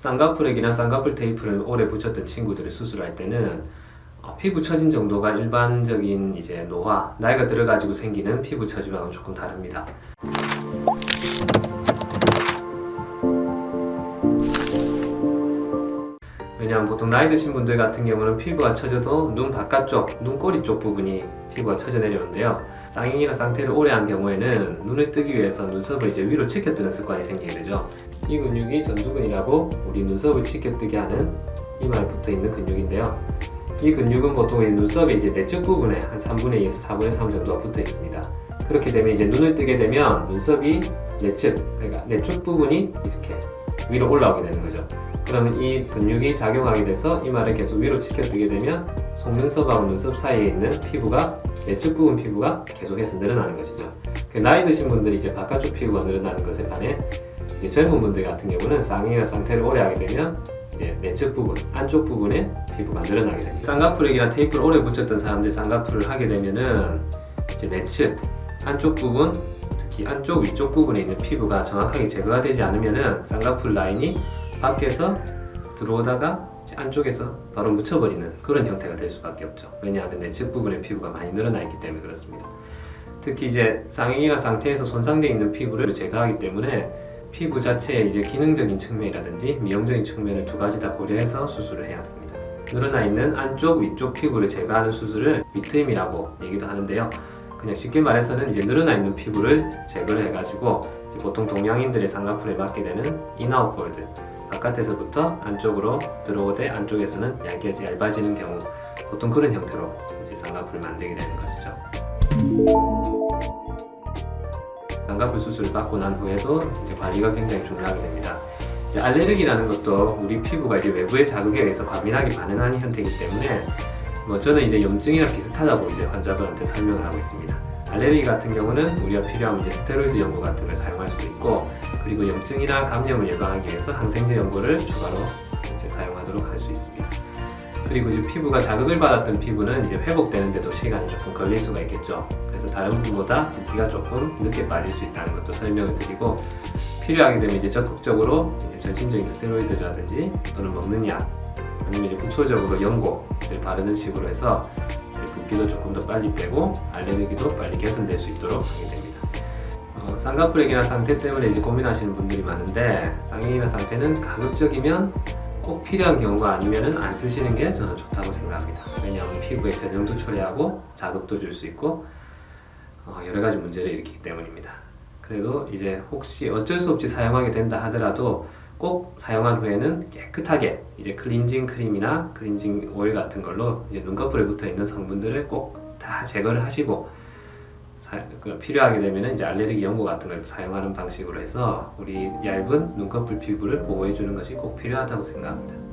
쌍꺼풀액이나 쌍꺼풀 테이프를 오래 붙였던 친구들을 수술할 때는 어, 피부 처진 정도가 일반적인 이제 노화, 나이가 들어가지고 생기는 피부 처짐하고는 조금 다릅니다. 왜냐하면 보통 나이 드신 분들 같은 경우는 피부가 처져도 눈 바깥쪽, 눈꼬리 쪽 부분이 피부가 처져 내려오는데요. 쌍형이나 쌍태를 오래 한 경우에는 눈을 뜨기 위해서 눈썹을 이제 위로 치켜뜨는 습관이 생기게 되죠. 이 근육이 전두근이라고 우리 눈썹을 치켜뜨게 하는 이마에 붙어 있는 근육인데요. 이 근육은 보통 이 눈썹의 이제 내측 부분에 한 3분의 2에서 4분의 3 정도가 붙어 있습니다. 그렇게 되면 이제 눈을 뜨게 되면 눈썹이 내측, 그러니까 내축 부분이 이렇게 위로 올라오게 되는 거죠. 그러면 이 근육이 작용하게 돼서 이마를 계속 위로 치켜뜨게 되면 속눈썹하고 눈썹 사이에 있는 피부가 내측 부분 피부가 계속해서 늘어나는 것이죠. 그 나이 드신 분들이 이제 바깥쪽 피부가 늘어나는 것에 반해 이제 젊은 분들 같은 경우는 쌍이나 쌍태를 오래 하게 되면 이제 내측 부분, 안쪽 부분에 피부가 늘어나게 됩니다. 쌍꺼풀액이나 테이프를 오래 붙였던 사람들 쌍꺼풀을 하게 되면은 이제 내측, 안쪽 부분, 특히 안쪽 위쪽 부분에 있는 피부가 정확하게 제거가 되지 않으면은 쌍꺼풀 라인이 밖에서 들어오다가 안쪽에서 바로 묻혀버리는 그런 형태가 될 수밖에 없죠. 왜냐하면 내측 부분의 피부가 많이 늘어나 있기 때문에 그렇습니다. 특히 이제 쌍형이나 쌍태에서 손상되어 있는 피부를 제거하기 때문에 피부 자체의 이제 기능적인 측면이라든지 미용적인 측면을 두 가지 다 고려해서 수술을 해야 됩니다. 늘어나 있는 안쪽, 위쪽 피부를 제거하는 수술을 위트임이라고 얘기도 하는데요. 그냥 쉽게 말해서는 이제 늘어나 있는 피부를 제거를 해가지고 보통 동양인들의 쌍꺼풀에 맞게 되는 인아웃 볼드 바깥에서부터 안쪽으로 들어오되 안쪽에서는 얇게 얇아지는 경우 보통 그런 형태로 이제 쌍꺼풀을 만들게 되는 것이죠. 쌍꺼풀 수술을 받고 난 후에도 이제 관리가 굉장히 중요하게 됩니다. 이제 알레르기라는 것도 우리 피부가 이제 외부의 자극에 의해서 과민하게 반응하는 형태이기 때문에 뭐 저는 이제 염증이랑 비슷하다고 이제 환자분한테 설명을 하고 있습니다. 알레르기 같은 경우는 우리가 필요하면 이제 스테로이드 연고 같은 걸 사용할 수도 있고 그리고 염증이나 감염을 예방하기 위해서 항생제 연고를 추가로 그리고 이제 피부가 자극을 받았던 피부는 이제 회복되는데도 시간이 조금 걸릴 수가 있겠죠. 그래서 다른 부분보다 붓기가 조금 늦게 빠질 수 있다는 것도 설명을 드리고 필요하게 되면 이제 적극적으로 이제 전신적인 스테로이드라든지 또는 먹는 약 아니면 이제 국소적으로 연고를 바르는 식으로 해서 붓기도 조금 더 빨리 빼고 알레르기도 빨리 개선될 수 있도록 하게 됩니다. 어, 쌍꺼풀액이나 상태 때문에 이제 고민하시는 분들이 많은데 쌍액이나 상태는 가급적이면 꼭 필요한 경우가 아니면은 안 쓰시는 게 저는 좋다고 생각합니다. 왜냐하면 피부에 변형도 초래하고 자극도 줄 수 있고 어, 여러 가지 문제를 일으키기 때문입니다. 그래도 이제 혹시 어쩔 수 없이 사용하게 된다 하더라도 꼭 사용한 후에는 깨끗하게 이제 클렌징 크림이나 클렌징 오일 같은 걸로 이제 눈꺼풀에 붙어 있는 성분들을 꼭 다 제거를 하시고 사- 그 필요하게 되면 이제 알레르기 연고 같은 걸 사용하는 방식으로 해서 우리 얇은 눈꺼풀 피부를 보호해 주는 것이 꼭 필요하다고 생각합니다.